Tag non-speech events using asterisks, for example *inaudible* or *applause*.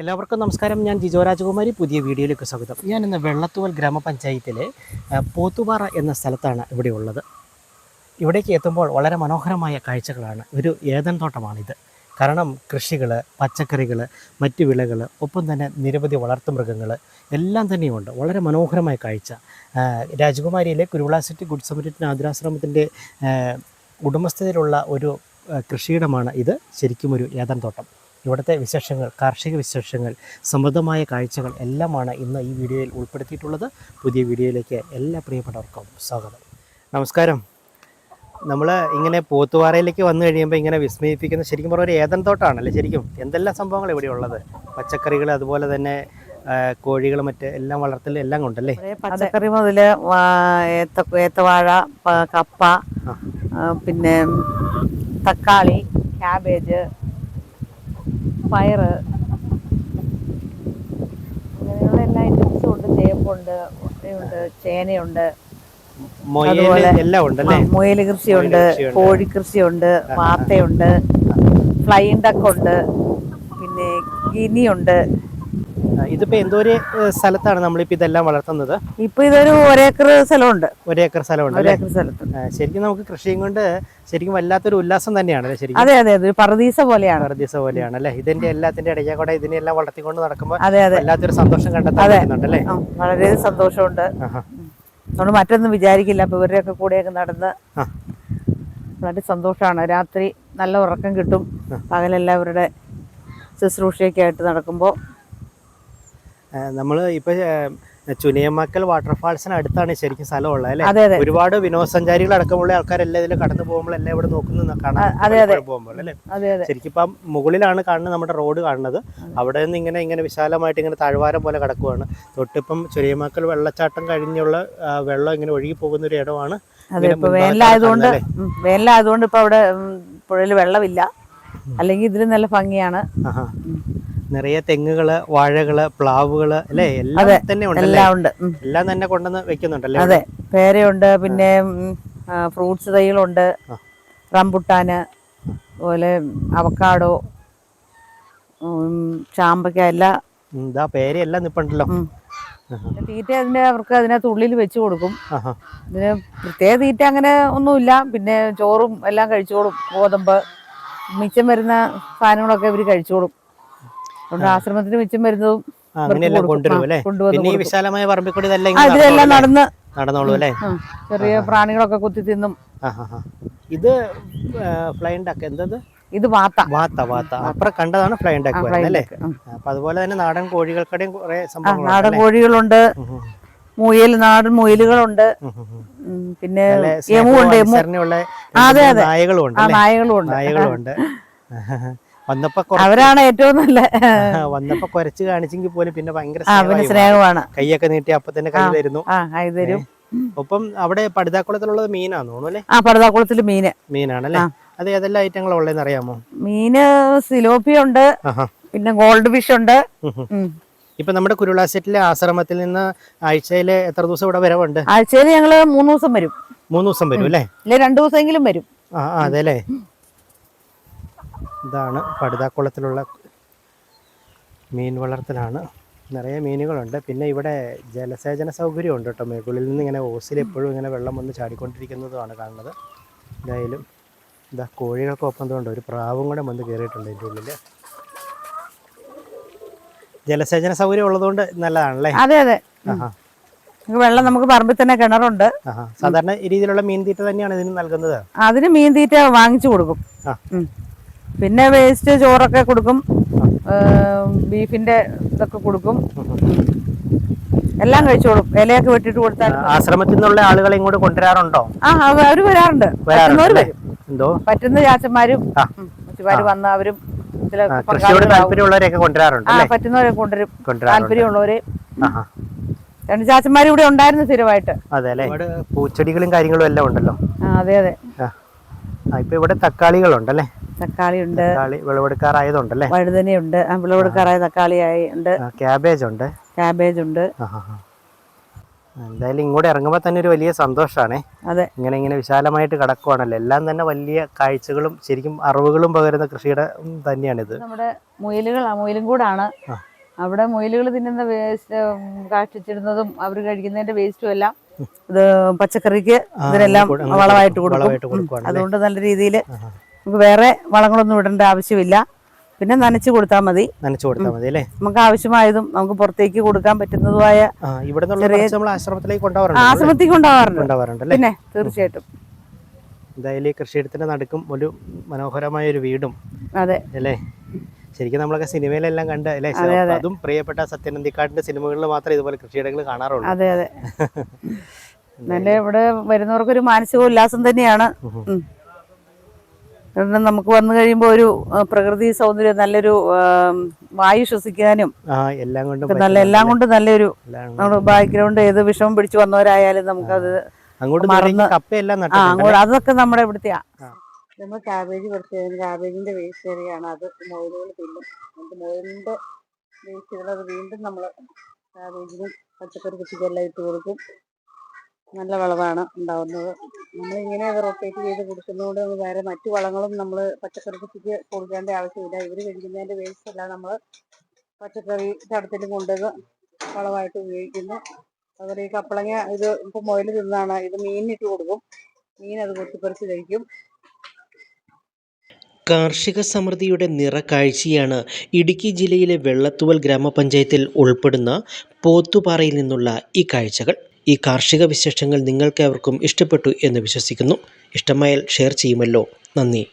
എല്ലാവർക്കും നമസ്കാരം. ഞാൻ ജിജോ രാജകുമാരി. പുതിയ വീഡിയോയിലേക്ക് സ്വാഗതം. ഞാൻ ഇന്ന് വെള്ളത്തുവൽ ഗ്രാമപഞ്ചായത്തിലെ പോത്തുപാറ എന്ന സ്ഥലത്താണ് ഇവിടെ ഉള്ളത്. ഇവിടേക്ക് എത്തുമ്പോൾ വളരെ മനോഹരമായ കാഴ്ചകളാണ്. ഒരു ഏതൻ തോട്ടമാണിത്. കാരണം കൃഷികൾ പച്ചക്കറികൾ മറ്റു വിളകൾ ഒപ്പം തന്നെ നിരവധി വളർത്തുമൃഗങ്ങൾ എല്ലാം തന്നെയുണ്ട്. വളരെ മനോഹരമായ കാഴ്ച. രാജകുമാരിയിലെ കുരുവിള സിറ്റി ഗുഡ് സമരത്തിന് ആതുരാശ്രമത്തിന്റെ ഉടമസ്ഥതയിലുള്ള ഒരു കൃഷിയിടമാണ് ഇത്. ശരിക്കും ഒരു ഏതൻ തോട്ടം. ഇവിടുത്തെ വിശേഷങ്ങൾ കാർഷിക വിശേഷങ്ങൾ സമൃദ്ധമായ കാഴ്ചകൾ എല്ലാമാണ് ഇന്ന് ഈ വീഡിയോയിൽ ഉൾപ്പെടുത്തിയിട്ടുള്ളത്. പുതിയ വീഡിയോയിലേക്ക് എല്ലാ പ്രിയപ്പെട്ടവർക്കും സ്വാഗതം. നമസ്കാരം. നമ്മൾ ഇങ്ങനെ പോത്തുവാറയിലേക്ക് വന്നു കഴിയുമ്പോൾ ഇങ്ങനെ വിസ്മയിപ്പിക്കുന്ന ശരിക്കും പറഞ്ഞ ഒരു ഏതൻ തോട്ടമാണല്ലേ ശരിക്കും? എന്തെല്ലാം സംഭവങ്ങൾ ഇവിടെ ഉള്ളത്? പച്ചക്കറികൾ അതുപോലെ തന്നെ കോഴികൾ മറ്റ് എല്ലാം വളർത്തൽ എല്ലാം കൊണ്ടല്ലേ? കുറേ പച്ചക്കറി മുതൽ ഏത്തവാഴ കപ്പ പിന്നെ തക്കാളി ക്യാബേജ് പയറ് അങ്ങനെയുള്ള എല്ലാ ഐറ്റംസും ഉണ്ട്. ചേമ്പുണ്ട് ഉണ്ട് ചേനയുണ്ട്. മുയൽ കൃഷിയുണ്ട്. കോഴി കൃഷിയുണ്ട് വാത്തയുണ്ട് ഫ്ലൈൻ ഡക്കുണ്ട് പിന്നെ ഗിനിയുണ്ട്. ഇതിപ്പോ എന്തോ ഒരു നമ്മൾ സ്ഥലത്താണ് നമ്മളിപ്പോ ഇതെല്ലാം വളർത്തുന്നത്. ഇപ്പൊ ഇതൊരു ഒരേക്കർ സ്ഥലമുണ്ട്. ഒരേക്കർ സ്ഥലമുണ്ട് ഒരേക്കർ സ്ഥലത്ത് ശരിക്കും നമുക്ക് കൃഷിയും കൊണ്ട് ശരിക്കും വല്ലാത്തൊരു ഉല്ലാസം തന്നെയാണ് അല്ലേ ശരിക്കും? അതെ അതെ ഒരു പറദീസ പോലെയാണ്. പറദീസ പോലെയാണ് അല്ലേ? ഇതിന്റെ എല്ലാത്തിന്റെ ഇടയ്ക്ക് കൂടെ ഇതിനെല്ലാം വളർത്തിക്കൊണ്ട് നടക്കുമ്പോൾ വല്ലാത്തൊരു സന്തോഷം. പറ്റുന്നുണ്ട് അല്ലേ? വളരെ സന്തോഷമുണ്ട്. നമ്മൾ മറ്റൊന്നും വിചാരിക്കില്ല. അപ്പൊ ഇവരുടെയൊക്കെ കൂടെയൊക്കെ നടന്ന്. വളരെ സന്തോഷമാണ്. രാത്രി നല്ല ഉറക്കം കിട്ടും. പകലെല്ലാം അവരുടെ ശുശ്രൂഷയൊക്കെ ആയിട്ട് നടക്കുമ്പോൾ ആ, നമ്മൾ ഇപ്പൊ ചുനിയമ്മക്കൽ വാട്ടർഫാൾസിന് അടുത്താണ് ശരിക്കും സ്ഥലമുള്ളത് അല്ലെ? ഒരുപാട് വിനോദസഞ്ചാരികൾ അടക്കമുള്ള ആൾക്കാരെല്ലാം ഇതിൽ കടന്നു പോകുമ്പോൾ എല്ലാം ഇവിടെ നോക്കുന്നു കാണാൻ. പോകുമ്പോൾ അല്ലേ? ശരിക്കും ഇപ്പം മുകളിലാണ് കാണുന്നത് നമ്മുടെ റോഡ് കാണുന്നത്. അവിടെ നിന്ന് ഇങ്ങനെ ഇങ്ങനെ വിശാലമായിട്ട് ഇങ്ങനെ താഴ്വാരം പോലെ കിടക്കുവാണ്. തൊട്ടിപ്പം ചുനിയമ്മക്കൽ വെള്ളച്ചാട്ടം കഴിഞ്ഞുള്ള വെള്ളം ഇങ്ങനെ ഒഴുകി പോകുന്ന ഒരു ഇടമാണ് വേനലായതുകൊണ്ട് വേനലായതുകൊണ്ട് ഇപ്പൊ അവിടെ പുഴയിൽ വെള്ളമില്ല. അല്ലെങ്കിൽ ഇതിൽ നല്ല ഭംഗിയാണ്. നിറയെ തെങ്ങുകൾ വാഴകൾ പ്ലാവുകൾ അല്ലേ? എല്ലാം. തന്നെ എല്ലാം ഉണ്ട്. എല്ലാം തന്നെ കൊണ്ടുവന്ന് വെക്കുന്നുണ്ടല്ലേ? അതെ. പേരയുണ്ട് പിന്നെ ഫ്രൂട്ട്സ് തൈകളുണ്ട്. റംബുട്ടാന് അതുപോലെ അവക്കാടോ ചാമ്പക്ക എല്ലാം ഇതാ പേരെല്ലാം നിപ്പുണ്ടല്ലോ. തീറ്റ അതിന്റെ അവർക്ക് അതിനകത്ത് ഉള്ളിൽ വെച്ച് കൊടുക്കും. ഇതിന് പ്രത്യേക തീറ്റ അങ്ങനെ ഒന്നുമില്ല. പിന്നെ ചോറും എല്ലാം കഴിച്ചോളും. ഗോതമ്പ് മിച്ചം വരുന്ന സാധനങ്ങളൊക്കെ ഇവർ കഴിച്ചോളും. അതുകൊണ്ട് ആശ്രമത്തിന് മിച്ചം വരുന്നതും അങ്ങനെയെല്ലാം കൊണ്ടുവരും അല്ലേ? പിന്നെ ഈ വിശാലമായ പറമ്പിക്കൂടി ഇതെല്ലാം നടന്ന്? നടന്നോളൂ അല്ലേ? ചെറിയ പ്രാണികളൊക്കെ കുത്തി തിന്നും. ഇത് ഫ്ലൈൻ ഡക്ക് എന്തത്? ഇത് വാത്ത. വാത്ത വാത്ത. അപ്പുറം കണ്ടതാണ് ഫ്ലൈൻ ഡക്ക് വരുന്നത് അല്ലേ. അപ്പൊ അതുപോലെ തന്നെ നാടൻ കോഴികൾക്കടയും കുറെ ആ, സംഭവങ്ങൾ നാടൻ കോഴികളുണ്ട്. മുയൽ നാടൻ മുയലുകളുണ്ട്. പിന്നെ എമുണ്ട് നായകളുണ്ട് അതെ, *laughs* വന്നപ്പോ അവരാണ് ഏറ്റവും നല്ല വന്നപ്പോ കുറച്ച് കാണിച്ചെങ്കിൽ പോലും പിന്നെ ഭയങ്കര. സ്നേഹമാണ്. കൈയൊക്കെ നീട്ടി അപ്പൊ തന്നെ കൈ തരുന്നു ആ, തരും. ഒപ്പം അവിടെ പടുതാക്കുളത്തിലുള്ളത് മീനാന്ന് തോന്നുന്നു അല്ലേ? ആ പടുതാക്കുളത്തിൽ മീന്. മീനാണല്ലേ. അത് ഏതെല്ലാം ഐറ്റങ്ങൾ ഉള്ളതെന്ന് അറിയാമോ? മീന് സിലോപ്പിയ ഉണ്ട്. പിന്നെ ഗോൾഡ് ഫിഷ് ഉണ്ട്. ഇപ്പൊ നമ്മുടെ കുരുളാസെറ്റിലെ ആശ്രമത്തിൽ നിന്ന് ആഴ്ചയിൽ എത്ര ദിവസം ഇവിടെ വരവുണ്ട്? ആഴ്ചയിൽ ഞങ്ങൾ മൂന്ന് ദിവസം വരും. മൂന്ന് ദിവസം വരും അല്ലേ? രണ്ടു ദിവസമെങ്കിലും വരും. ആ, അതെ അല്ലേ? ഇതാണ് പടുതാക്കുളത്തിലുള്ള മീൻ വളർത്തലാണ്. നിറയെ മീനുകളുണ്ട്. പിന്നെ ഇവിടെ ജലസേചന സൗകര്യം ഉണ്ട് കേട്ടോ. മുകളിൽ നിന്ന് ഇങ്ങനെ ഓസിൽ എപ്പോഴും ഇങ്ങനെ വെള്ളം വന്ന് ചാടിക്കൊണ്ടിരിക്കുന്നതുമാണ് കാണുന്നത്. എന്തായാലും ഇതാ കോഴികൾക്കൊപ്പം തോണ്ട് ഒരു പ്രാവും കൂടെ വന്ന് കയറിയിട്ടുണ്ട് ഇതിന്റെ ഉള്ളിൽ. ജലസേചന സൗകര്യം ഉള്ളതുകൊണ്ട് നല്ലതാണല്ലേ? അതെ അതെ. വെള്ളം നമുക്ക് പറമ്പിൽ തന്നെ കിണറുണ്ട്. സാധാരണ രീതിയിലുള്ള മീൻ തീറ്റ തന്നെയാണ് ഇതിന് നൽകുന്നത്? അതിന് മീൻ തീറ്റ വാങ്ങിച്ചു കൊടുക്കും. പിന്നെ വേസ്റ്റ് ചോറൊക്കെ കൊടുക്കും. ബീഫിന്റെ ഇതൊക്കെ കൊടുക്കും. എല്ലാം കഴിച്ചോളും. ഇലയൊക്കെ വെട്ടിട്ട് കൊടുത്താൽ ആശ്രമത്തിൽ നിന്നുള്ള ആളുകളെ ഇങ്ങോട്ട് കൊണ്ടുവരാറുണ്ടോ? ആ അവർ വരാറുണ്ട്. എന്തോ? പറ്റുന്ന ചാച്ചന്മാരും. മുച്ചുമാര് വന്ന് അവരും കൃഷിയോട്. താല്പര്യമുള്ളവരെയൊക്കെ കൊണ്ടുവരാറുണ്ട് പറ്റുന്നവരെ കൊണ്ടുവരും. താല്പര്യമുള്ളവര്. രണ്ട് ചാച്ചന്മാർ ഇവിടെ ഉണ്ടായിരുന്നു സ്ഥിരമായിട്ട്. അതെ പൂച്ചെടികളും കാര്യങ്ങളും എല്ലാം ഉണ്ടല്ലോ? അതെ അതെ. ഇപ്പൊ ഇവിടെ തക്കാളികളുണ്ടല്ലേ തക്കാളി ഉണ്ട് തക്കാളി വിളവെടുക്കാറായതുണ്ടല്ലേ? വഴുതനയുണ്ട്. വിളവെടുക്കാറായ തക്കാളിയായി ഉണ്ട് ക്യാബേജ് ഉണ്ട് ക്യാബേജ് ഉണ്ട് എന്തായാലും ഇങ്ങോട്ട് ഇറങ്ങുമ്പോൾ തന്നെ ഒരു വലിയ സന്തോഷമാണേ അതെ. ഇങ്ങനെ ഇങ്ങനെ വിശാലമായിട്ട് കിടക്കുവാണല്ലോ. എല്ലാം തന്നെ വലിയ കാഴ്ചകളും ശരിക്കും അറിവുകളും പകരുന്ന കൃഷിയുടെ തന്നെയാണിത്. നമ്മുടെ മുയലുകൾ മുയലും കൂടാണ്. അവിടെ മുയലുകൾ തിന്നുന്ന വേസ്റ്റ് കാഷ്ടിച്ചിടുന്നതും അവർ കഴിക്കുന്നതിന്റെ വേസ്റ്റും എല്ലാം ഇത് പച്ചക്കറിക്ക് ഇതിനെല്ലാം വളമായിട്ട് കൊടുക്കും. അതുകൊണ്ട് നല്ല രീതിയിൽ. നമുക്ക് വേറെ വളങ്ങളൊന്നും ഇടേണ്ട ആവശ്യമില്ല. പിന്നെ നനച്ചു കൊടുത്താൽ മതി. നനച്ചു കൊടുത്താൽ മതി അല്ലേ? നമുക്ക് ആവശ്യമായതും നമുക്ക് പുറത്തേക്ക് കൊടുക്കാൻ പറ്റുന്നതുമായ ഇവിടെ ആശ്രമത്തിലേക്ക് ആശ്രമത്തിൽ കൊണ്ടുപോകാറുണ്ട്. പിന്നെ തീർച്ചയായിട്ടും. എന്തായാലും ഈ കൃഷിയിടത്തിന്റെ നടുക്കും ഒരു മനോഹരമായ ഒരു വീടും അതെ. അല്ലേ? ശരിക്കും നമ്മളൊക്കെ സിനിമയിലെല്ലാം കണ്ട് അല്ലേ? അതെ, പ്രിയപ്പെട്ട സത്യനന്ദിക്കാട്ടിന്റെ സിനിമകളിൽ മാത്രമേ ഇതുപോലെ കൃഷിയിടങ്ങൾ കാണാറുള്ളൂ. അതെ അതെ. *laughs* നല്ല ഇവിടെ വരുന്നവർക്കൊരു മാനസിക ഉല്ലാസം തന്നെയാണ്. കാരണം നമുക്ക് വന്നു കഴിയുമ്പോൾ ഒരു പ്രകൃതി സൗന്ദര്യം നല്ലൊരു വായു ശ്വസിക്കാനും എല്ലാം കൊണ്ടും നല്ല എല്ലാം കൊണ്ടും നല്ലൊരു നമ്മുടെ ബാക്ക്ഗ്രൗണ്ട് ഏത് വിഷമം പിടിച്ചു വന്നവരായാലും നമുക്കത് അങ്ങോട്ട് മറന്ന് ദൂരേക്ക് കപ്പയെല്ലാം ആ അങ്ങോട്ട് അതൊക്കെ നമ്മുടെ ഇവിടുത്തെ നമ്മൾ കാബേജ് കുറച്ച് കാബേജിന്റെ വേസ്റ്റ് ഏറിയാണ് അത് മോയിലുകൾ തിന്നും. എന്നിട്ട് മുയലിന്റെ വേസ്റ്റുകൾ അത് വീണ്ടും നമ്മൾ കാബേജിനും പച്ചക്കറി കൃഷിക്കെല്ലാം ഇട്ട് കൊടുക്കും. നല്ല വളമാണ് ഉണ്ടാവുന്നത്. നമ്മളിങ്ങനെ റൊട്ടേറ്റ് ചെയ്ത് കൊടുക്കുന്നതുകൊണ്ട് നമുക്ക് വേറെ മറ്റു വളങ്ങളും നമ്മൾ പച്ചക്കറി കൃഷിക്ക് കൊടുക്കേണ്ട ആവശ്യമില്ല. ഇവർ കഴിക്കുന്നതിന്റെ വേസ്റ്റ് എല്ലാം നമ്മൾ പച്ചക്കറി തടത്തിൽ കൊണ്ടുവന്ന് വളമായിട്ട് ഉപയോഗിക്കുന്നു. അതുപോലെ ഈ കപ്പളങ്ങ ഇത് ഇപ്പം മുയൽ തിന്നാണ്. ഇത് മീനിട്ട് കൊടുക്കും. മീൻ അത് കൊത്തിപ്പറിച്ച് കഴിക്കും. കാർഷിക സമൃദ്ധിയുടെ നിറക്കാഴ്ചയാണ് ഇടുക്കി ജില്ലയിലെ വെള്ളത്തുവൽ ഗ്രാമപഞ്ചായത്തിൽ ഉൾപ്പെടുന്ന പോത്തുപാറയിൽ നിന്നുള്ള ഈ കാഴ്ചകൾ. ഈ കാർഷിക വിശേഷങ്ങൾ നിങ്ങൾക്ക് അവർക്കും ഇഷ്ടപ്പെട്ടു എന്ന് വിശ്വസിക്കുന്നു. ഇഷ്ടമായാൽ ഷെയർ ചെയ്യുമല്ലോ. നന്ദി.